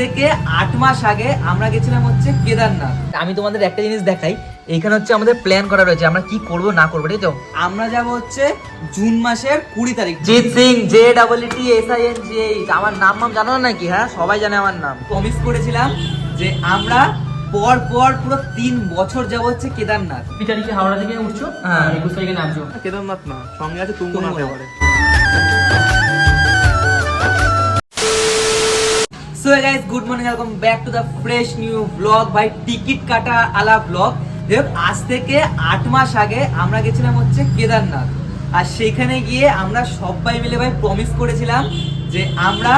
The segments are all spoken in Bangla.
থেকে আট মাস আগে আমরা গেছিলাম হচ্ছে কেদারনাথ। আমি তোমাদের একটা জিনিস দেখাই এখানে হচ্ছে আমাদের প্ল্যান করা রয়েছে আমরা কি করব না করব ঠিক আছে? আমরা যাব হচ্ছে জুন মাসের কুড়ি তারিখ। Jit Singh J double T S I N G H আমার নাম নাম জানো না নাকি? হ্যাঁ সবাই জানে আমার নাম। প্রমিস করেছিলাম যে আমরা পর পর পুরো তিন বছর যাব হচ্ছে কেদারনাথ। তারিখে হাওড়া থেকে উঠছো? হ্যাঁ। আর একুশ তারিখে নামছো? কেদারনাথ না সঙ্গে আছে Tungnath so guys good morning welcome back to the fresh new blog by ticket কাটা আলা ব্লগ আজ থেকে আট মাস আগে আমরা গেছিলাম হচ্ছে কেদারনাথ। আর সেখানে গিয়ে আমরা সবাই মিলে ভাই প্রমিস করেছিলাম যে আমরা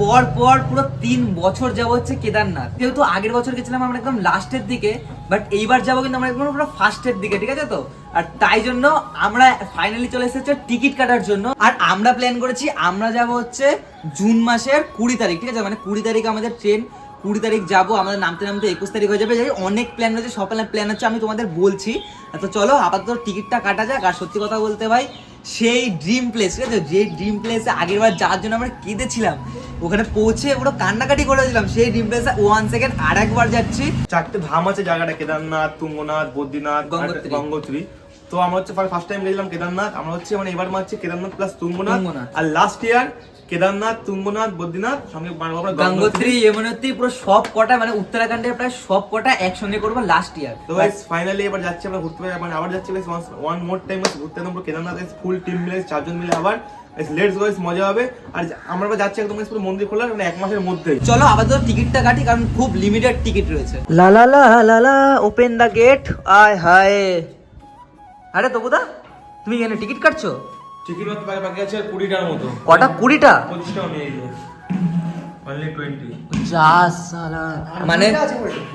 পর পর পুরো তিন বছর যাব হচ্ছে কেদারনাথ। যেহেতু আগের বছর গেছিলাম আমরা একদম লাস্টের দিকে বাট এইবার যাব কিন্তু আমরা একদম পুরো ফার্স্টের দিকে, ঠিক আছে তো? আর তাই জন্য আমরা ফাইনালি চলে এসেছি টিকিট কাটার জন্য। আর আমরা প্ল্যান করেছি আমরা যাব হচ্ছে জুন মাসের কুড়ি তারিখ ঠিক আছে? মানে কুড়ি তারিখ আমাদের ট্রেন কুড়ি তারিখ যাব আমাদের নামতে নামতে একুশ তারিখ হয়ে যাবে। অনেক প্ল্যান রয়েছে সব প্ল্যান হচ্ছে আমি তোমাদের বলছি। তো চলো আপাতত টিকিটটা কাটা যাক আর সত্যি কথা বলতে ভাই সেই ড্রিম প্লেস ঠিক আছে? যে ড্রিম প্লেসে আগের বার যাওয়ার জন্য আমরা কেঁদেছিলাম। ওখানে পৌঁছে পুরো কান্নাকাটি করেছিলাম সেই ড্রিম প্লেসে ওয়ান সেকেন্ড আর একবার যাচ্ছি। চারটে ধাম আছে জায়গাটা কেদারনাথ তুঙ্গনাথ বদ্রীনাথ গঙ্গোত্রী। তো আমরা হচ্ছে ফার্স্ট টাইম গেছিলাম কেদারনাথ। আমরা হচ্ছে মানে এবার হচ্ছে কেদারনাথ প্লাস তুঙ্গনাথ। আর লাস্ট ইয়ার কেদারনাথ তুঙ্গনাথ বদ্রীনাথ সঙ্গে গঙ্গোত্রী যমুনোত্রী পুরো সব কটা মানে উত্তরাখণ্ডের প্রায় সব কটা একসঙ্গে করব লাস্ট ইয়ার তো গাইস ফাইনালি এবার যাচ্ছি আমরা ঘুরতে। পারি মানে আবার যাচ্ছি গাইস ওয়ান মোর টাইম ঘুরতে একদম পুরো কেদারনাথ ফুল টিম মিলে চারজন মিলে আবার লেটস গাইস মজা হবে। আর আমরা যাচ্ছি একদম পুরো মন্দির খোলা মানে এক মাসের মধ্যেই। চলো আবার আপাতত টিকিটটা কাটি কারণ খুব লিমিটেড টিকিট রয়েছে। লা লা লা লা লা ওপেন দ্য গেট আয় হায়। আরে তবুদা তুমি এখানে টিকিট কাটছো? টিকিট মাত্র বাকি বাকি আছে কুড়িটার মতো। কটা? কুড়িটা? পঁচিশটাও নিয়ে মানে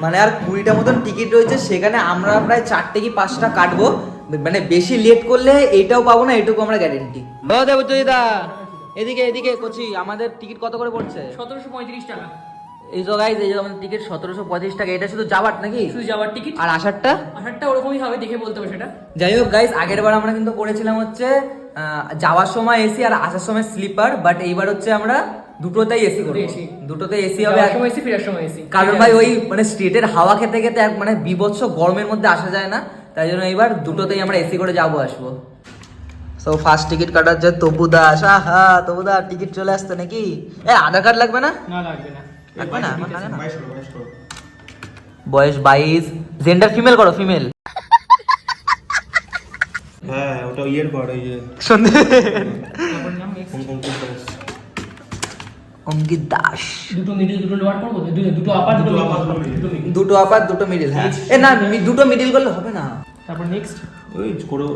মানে আর কুড়িটা মতন টিকিট রয়েছে সেখানে আমরা প্রায় চারটে কি পাঁচটা কাটবো। মানে বেশি লেট করলে এইটাও পাবো না এটুকু আমরা গ্যারেন্টি ও দেবজিদা এদিকে এদিকে কোচি আমাদের টিকিট কত করে পড়ছে? সতেরোশো পঁয়ত্রিশ টাকা। এই তো গাইজ এই যে আমাদের টিকিট সতেরোশো পঁচিশ টাকা এটা শুধু যাবার নাকি? শুধু যাওয়ার টিকিট আর আসারটা আসারটা ওরকমই হবে দেখে বলতে হবে সেটা। যাই হোক গাইজ আগের বার আমরা কিন্তু করেছিলাম হচ্ছে যাওয়ার সময় এসি আর আসার সময় স্লিপার বাট এইবার হচ্ছে আমরা দুটোতেই এসি করব। AC দুটোতে এসি হবে যাওয়ার আর- সময় এসি ফেরার সময় এসি কারণ ভাই ওই মানে স্ট্রিটের হাওয়া খেতে খেতে এক মানে বিভৎস গরমের মধ্যে আসা যায় না তাই জন্য এইবার দুটোতেই আমরা এসি করে যাব আসব। তো ফার্স্ট টিকিট কাটার যে তবু দাস আহা তবু দা টিকিট চলে আসতো নাকি? এ আধার কার্ড লাগবে না? না লাগবে না। লাগবে না আমার লাগে না। বাইশ টাকা, বাইশ টাকা। বয়স বাইশ। জেন্ডার ফিমেল করো ফিমেল হ্যাঁ ওটা ইয়ের পর ওই যে। অঙ্কিত দাস। দুটো মিডিল দুটো লোয়ার করব আপার। দুটো আপার দুটো মিডিল হ্যাঁ। এ না দুটো মিডিল করলে হবে না। তারপর নেক্সট ওই করো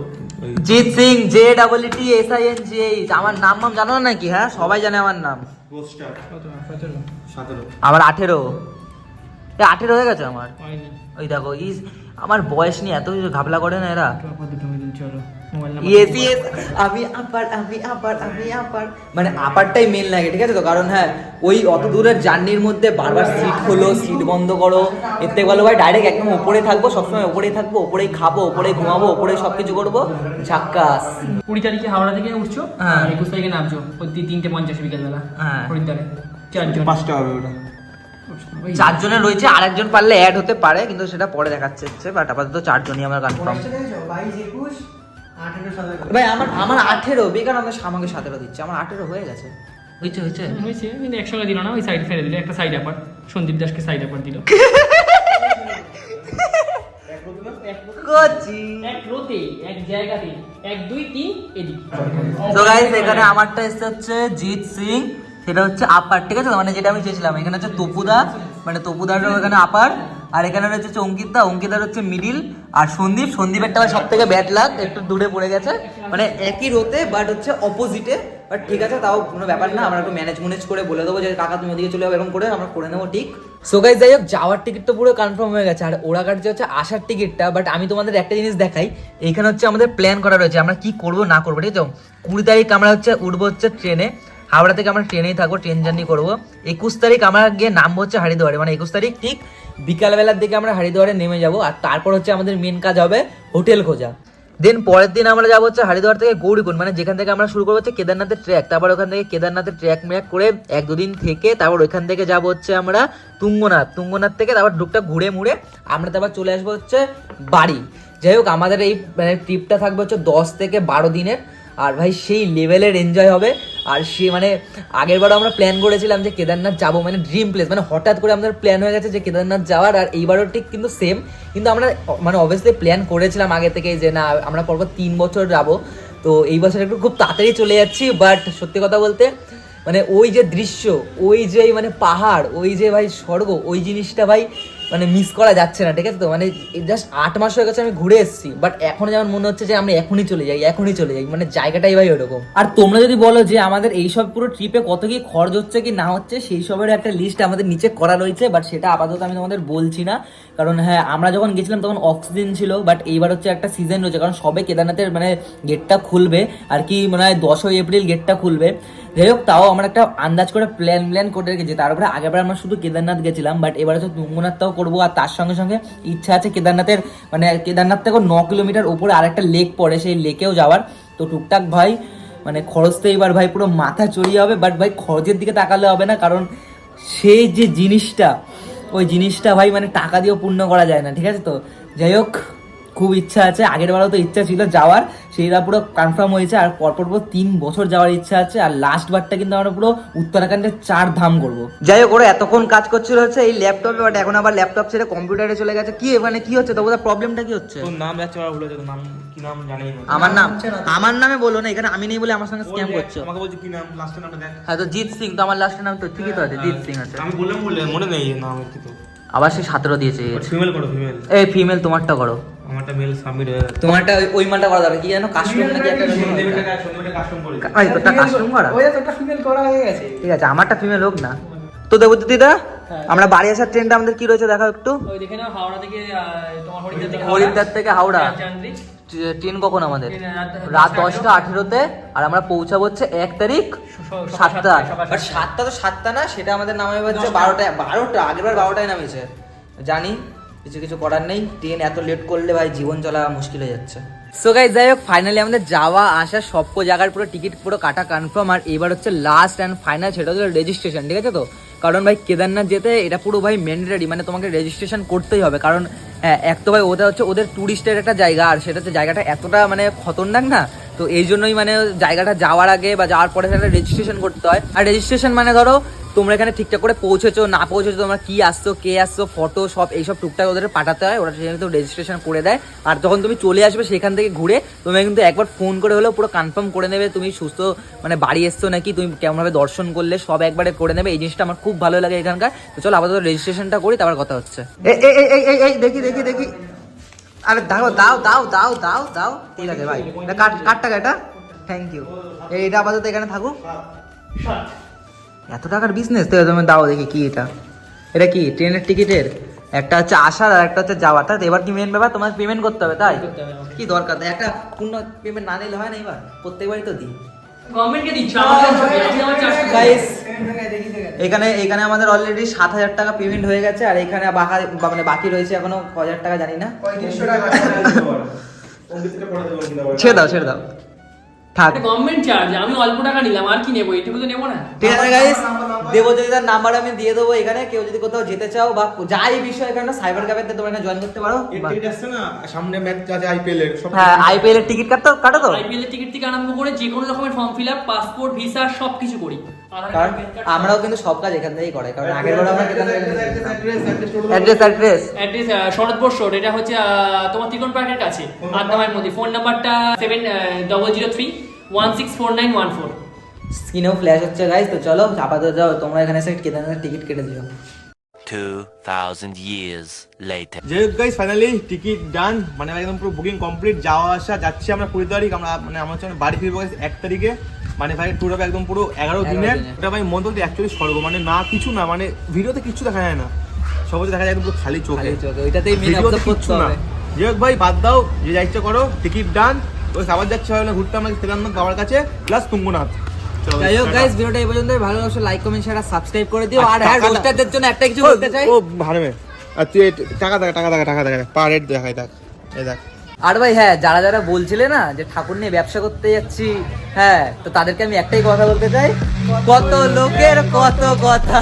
Jit Singh J double T S I N G H আমার নাম নাম জানো নাকি হ্যাঁ? সবাই জানে আমার নাম। আমার আঠেরো। এ আঠেরো হয়ে গেছে আমার? ওই দেখো ইস আমার বয়স নিয়ে এত কিছু ঘাবলা করে না এরা? আমি আপার আমি আপার আমি আপার। মানে আপারটাই মেন লাগে ঠিক আছে তো? কারণ হ্যাঁ ওই অত দূরের জার্নির মধ্যে বারবার সিট খোলো সিট বন্ধ করো। এর থেকে ভালো ভাই ডাইরেক্ট একদম ওপরে থাকব সবসময় ওপরেই থাকব ওপরেই খাব ওপরেই ঘুমাবো ওপরেই সবকিছু করব। ঝাক্কাস। কুড়ি তারিখে হাওড়া থেকে উঠছো? হ্যাঁ। একুশ তারিখে নামছো? ওই তিনটে পঞ্চাশ বিকেলবেলা। হ্যাঁ। হরিদ্বারে। চারজন পাঁচটা হবে ওটা। ওই চারজনের রয়েছে আরেকজন পারলে অ্যাড হতে পারে কিন্তু সেটা পরে দেখাচ্ছে হচ্ছে বাট আপাতত চারজনই আমার কনফার্ম ভাই আমার আমার আঠেরো বেকার আমাকে আমাকে সতেরো দিচ্ছে আমার আঠেরো হয়ে গেছে। হয়েছে হয়েছে। হয়েছে কিন্তু একসঙ্গে দিল না ওই সাইড ফেলে দিল একটা সাইড আপার সন্দীপ দাসকে সাইড আপার দিল। কচি। এক রোতে এক জায়গাতে এক দুই তিন এদিক। তো গাইস এখানে আমারটা এসছে হচ্ছে জিৎ সিং। সেটা হচ্ছে আপার ঠিক আছে? মানে যেটা আমি চেয়েছিলাম, এখানে হচ্ছে তপুদা মানে তপুদারও এখানে আপার আর এখানে রয়েছে হচ্ছে অঙ্কিতদা অঙ্কিতার হচ্ছে মিডিল আর সন্দীপ, সন্দীপেরটা সব থেকে ব্যাড লাগ একটু দূরে পড়ে গেছে। মানে একই রোতে বাট হচ্ছে অপোজিটে বাট ঠিক আছে, তাও কোনো ব্যাপার না, আমরা একটু ম্যানেজ ম্যানেজ করে বলে দেবো যে, কাকা তুমি ওদিকে চলে যাবে এরকম করে আমরা করে নেব ঠিক। সো গাইজ যাই হোক, যাওয়ার টিকিট তো পুরো কনফার্ম হয়ে গেছে, আর ওরা কাটছে হচ্ছে আসার টিকিটটা বাট আমি তোমাদের একটা জিনিস দেখাই এইখানে হচ্ছে আমাদের প্ল্যান করা রয়েছে, আমরা কি করব, না করব, ঠিক আছে? কুড়ি তারিখ আমরা হচ্ছে উঠবো হচ্ছে ট্রেনে হাওড়া থেকে আমরা ট্রেনেই থাকব, ট্রেন জার্নি করব। একুশ তারিখ আমরা গিয়ে নামবো হচ্ছে হারিদুয়ারে। মানে একুশ তারিখ ঠিক বিকালবেলার দিকে আমরা হারিদুয়ারে নেমে যাব। আর তারপর হচ্ছে আমাদের মেন কাজ হবে হোটেল খোঁজা। দেন পরের দিন আমরা যাব হচ্ছে হরিদ্বার থেকে গৌরীকুণ্ড। মানে যেখান থেকে আমরা শুরু করব হচ্ছে কেদারনাথের ট্র্যাক। তারপর ওখান থেকে কেদারনাথের ট্র্যাক ম্যাক করে এক দুদিন থেকে তারপর ওইখান থেকে যাব হচ্ছে আমরা তুঙ্গনাথ। তুঙ্গনাথ থেকে তারপর ডুকটা ঘুরে মুড়ে আমরা তারপর চলে আসব হচ্ছে বাড়ি। যাই হোক, আমাদের এই মানে ট্রিপটা থাকবে হচ্ছে দশ থেকে বারো দিনের। আর ভাই সেই লেভেলের এনজয় হবে। আর সে মানে আগের বারও আমরা প্ল্যান করেছিলাম যে কেদারনাথ যাব মানে ড্রিম প্লেস মানে হঠাৎ করে আমাদের প্ল্যান হয়ে গেছে যে কেদারনাথ যাওয়ার, আর এইবারও ঠিক কিন্তু সেম কিন্তু আমরা মানে অবভিয়াসলি প্ল্যান করেছিলাম আগে থেকে যে না, আমরা পরপর তিন বছর যাব। তো এই বছর একটু খুব তাড়াতাড়ি চলে যাচ্ছি বাট সত্যি কথা বলতে মানে ওই যে দৃশ্য, ওই যে মানে পাহাড়, ওই যে ভাই স্বর্গ, ওই জিনিসটা ভাই মানে মিস করা যাচ্ছে না, ঠিক আছে তো? মানে জাস্ট আট মাস হয়ে গেছে আমি ঘুরে এসেছি বাট এখন যেমন মনে হচ্ছে যে আমরা এখনই চলে যাই, এখনই চলে যাই মানে জায়গাটাই ভাই ওরকম। আর তোমরা যদি বলো যে আমাদের এইসব পুরো ট্রিপে কত কি খরচ হচ্ছে কি না হচ্ছে, সেই সবের একটা লিস্ট আমাদের নিচে করা রয়েছে বাট সেটা আপাতত আমি তোমাদের বলছি না। কারণ হ্যাঁ আমরা যখন গেছিলাম তখন অক্সিজেন ছিল বাট এইবার হচ্ছে একটা সিজন রয়েছে, কারণ সবে কেদারনাথের মানে গেটটা খুলবে, আর কি মানে দশই এপ্রিল গেটটা খুলবে। যাই হোক তাও আমরা একটা আন্দাজ করে প্ল্যান প্ল্যান করে রেখেছি। তারপরে আগেরবার আমরা শুধু কেদারনাথ গেছিলাম বাট এবার হচ্ছে তুঙ্গনাথটাও করব, আর তার সঙ্গে সঙ্গে ইচ্ছা আছে কেদারনাথের মানে কেদারনাথ থেকে ন কিলোমিটার উপরে আরেকটা লেক পড়ে, সেই লেকেও যাওয়ার। তো টুকটাক ভাই মানে খরচ তো এবার ভাই পুরো মাথা চড়িয়ে হবে বাট ভাই খরচের দিকে তাকালে হবে না, কারণ সেই যে জিনিসটা, ওই জিনিসটা ভাই মানে টাকা দিয়েও পূর্ণ করা যায় না, ঠিক আছে তো? যাই হোক খুব ইচ্ছা আছে। আগের বারও তো ইচ্ছা ছিল যাওয়ার সেইটা পুরো কনফার্ম হয়েছে। আর পরপর পুরো তিন বছর যাওয়ার ইচ্ছা আছে। আর লাস্ট বারটা কিন্তু আমরা পুরো উত্তরাখণ্ডের চার ধাম করব। যাই হোক ওরা এতক্ষণ কাজ করছিল হচ্ছে এই ল্যাপটপে বাট এখন আবার ল্যাপটপ ছেড়ে কম্পিউটারে চলে গেছে। কি মানে কি হচ্ছে? তো বোধহয় প্রবলেমটা কি হচ্ছে? তোর নাম যাচ্ছে ওরা ভুলে যাচ্ছে। নাম কি নাম জানি না। আমার নাম আমার নামে বলো না এখানে আমি নেই বলে আমার সঙ্গে স্ক্যাম করছ। আমাকে বলছে কি নাম লাস্টের নামটা দেখ। হ্যাঁ তো জিৎ সিং তো আমার লাস্টের নাম তো ঠিকই তো আছে জিৎ সিং আছে। আমি বললাম বললে মনে নেই নাম কি তো। আবার সে সতেরো দিয়েছে। ফিমেল করো ফিমেল এই ফিমেল তোমারটা করো। আমারটা মেল সাবমিট হয়ে গেছে। তোমারটা ওই- মালটা করা যাবে কি জানো কাস্টম নাকি একটা কাস্টম করে? ভাই তোরটা কাস্টম করা? ওই তোরটা ফিমেল করা হয়ে গেছে। ঠিক আছে আমারটা ফিমেল হোক না। তো দেবদ্যুৎ দিদা হ্যাঁ। আমরা বাড়ি আসার ট্রেনটা আমাদের কি রয়েছে দেখাও একটু। ওই দেখে নাও হাওড়া থেকে তোমার হরিদ্বার থেকে হরিদ্বার থেকে হাওড়া। ট্রেন কখন আমাদের? রাত- দশটা আঠেরোতে আর আমরা পৌঁছাবো হচ্ছে এক তারিখ সাতটা। বাট সাতটা তো সাতটা না সেটা আমাদের নামাবে হচ্ছে বারোটায় বারোটা আগেরবার বারোটায় নামিয়েছে। জানি। কিছু কিছু করার নেই। ট্রেন এত লেট করলে ভাই জীবন চলা মুশকিল হয়ে যাচ্ছে। সো গাইজ যাই হোক ফাইনালি আমাদের যাওয়া, আসা সব জায়গার পুরো টিকিট পুরো কাটা কনফার্ম আর এবার হচ্ছে লাস্ট অ্যান্ড ফাইনাল সেটা হচ্ছে রেজিস্ট্রেশন ঠিক আছে তো? কারণ ভাই কেদারনাথ যেতে এটা পুরো ভাই ম্যান্ডেটারি মানে তোমাকে রেজিস্ট্রেশন করতেই হবে। কারণ হ্যাঁ এক তো ভাই ওটা হচ্ছে, ওদের ট্যুরিস্টের একটা জায়গা, আর সেটা হচ্ছে জায়গাটা এতটা মানে খতরনাক না? তো এই জন্যই মানে জায়গাটা যাওয়ার আগে বা যাওয়ার পরে সেটা রেজিস্ট্রেশন করতে হয়। আর রেজিস্ট্রেশন মানে ধরো তোমরা এখানে ঠিকঠাক করে পৌঁছেছো না পৌঁছেছো তোমরা কি আসছো কে আসছো ফটো সব এইসব টুকটাক ওদের পাঠাতে হয় ওরা সেখানে রেজিস্ট্রেশন করে দেয়। আর যখন তুমি চলে আসবে সেখান থেকে ঘুরে তুমি কিন্তু একবার ফোন করে হলেও পুরো কনফার্ম করে নেবে তুমি সুস্থ মানে বাড়ি এসছো নাকি তুমি কেমনভাবে দর্শন করলে সব একবারে করে নেবে। এই জিনিসটা আমার খুব ভালো লাগে এখানকার। তো চলো আপাতত রেজিস্ট্রেশনটা করি তারপর কথা হচ্ছে। এই দেখি দেখি দেখি। আরে দাও দাও দাও দাও দাও দাও। ঠিক আছে ভাই এটা কাট কাট। টাকা এটা থ্যাংক ইউ এইটা আপাতত এখানে থাকুক। এত টাকার বিজনেস তো তুমি দাও দেখি কি এটা। এটা কি ট্রেনের টিকিটের? একটা হচ্ছে আসার আর একটা হচ্ছে যাওয়ার। তাই তো? এবার কি মেন ব্যাপার? তোমার পেমেন্ট করতে হবে তাই? করতে হবে আমাকে। কি দরকার? তাই একটা পূর্ণ পেমেন্ট না নিলে হয় না এবার। প্রত্যেকবারই তো দিই। এখানে এখানে আমাদের অলরেডি সাত হাজার টাকা পেমেন্ট হয়ে গেছে আর এখানে বাকি মানে বাকি রয়েছে এখনও ক হাজার টাকা জানি না। ছেড়ে দাও ছেড়ে দাও। থাক। গভর্নমেন্ট চার্জ আমি অল্প টাকা নিলাম আর কি নেব? এটুকু তো নেব না। ঠিক আছে গাইস দেবজিতার নাম্বার আমি দিয়ে দেবো এখানে কেউ যদি কোথাও যেতে চাও বা যাই বিষয় এখানে সাইবার ক্যাফেতে তোমরা এখানে জয়েন করতে পারো। টিকিট না? সামনে ম্যাচ আছে আইপিএল এর হ্যাঁ আইপিএল এর টিকিট কাটো কাটো তো? আইপিএল এর টিকিট থেকে আরম্ভ করে যে কোনো রকমের form fill up passport visa সবকিছু করি। কারণ আমরাও কিন্তু সব কাজ এখান থেকেই করে কারণ আগের বার আমরা address address address address Saratpur road এটা হচ্ছে তোমার ত্রিকোণ পার্কের কাছে আদ্দামার মধ্যে। ফোন নাম্বারটা seven double zero three one six four nine one four স্ক্রিনেও flash হচ্ছে গাইস তো চলো আপাতত যাও তোমরা এখানে এসে কেদারনাথের টিকিট কেটে দিও। 2,000 years later. যাই হোক গাইস ফাইনালি টিকিট ডান মানে একদম পুরো বুকিং কমপ্লিট যাওয়া আসা যাচ্ছি আমরা কুড়ি তারিখ। আমরা মানে আমার হচ্ছে বাড়ি ফিরবো guys এক তারিখে। মানে ভাই হবে একদম পুরো এগারো দিনের। ওটা ভাই মন বলতে অ্যাকচুয়ালি স্বর্গ মানে না কিছু না মানে ভিডিওতে কিছু দেখা যায় না। সব হচ্ছে দেখা যায় একদম পুরো খালি চোখে ওইটাতেই ভিডিওতে কিচ্ছু না। হোক ভাই বাদ দাও যে যা ইচ্ছা করো টিকিট ডান ওই আবার যাচ্ছে ভাবলাম ঘুরতে আমরা কেদারনাথ বাবার কাছে প্লাস তুঙ্গনাথ। যাই হোক। গাইস ভিডিওটা এই পর্যন্ত ভালো লাগলে লাইক কমেন্ট শেয়ার সাবস্ক্রাইব করে দিও। আর হ্যাঁ রোস্টারদের জন্য একটা কিছু বলতে চাই। ও ভাড়মে আর তুই টাকা দেখা টাকা দেখা টাকা দেখা। পা রেট দেখাই দেখ। এই দেখ। আর ভাই হ্যাঁ যারা যারা বলছিলে না যে ঠাকুর নিয়ে ব্যবসা করতে যাচ্ছি হ্যাঁ তো তাদেরকে আমি একটাই কথা বলতে চাই, কত লোকের কত কথা।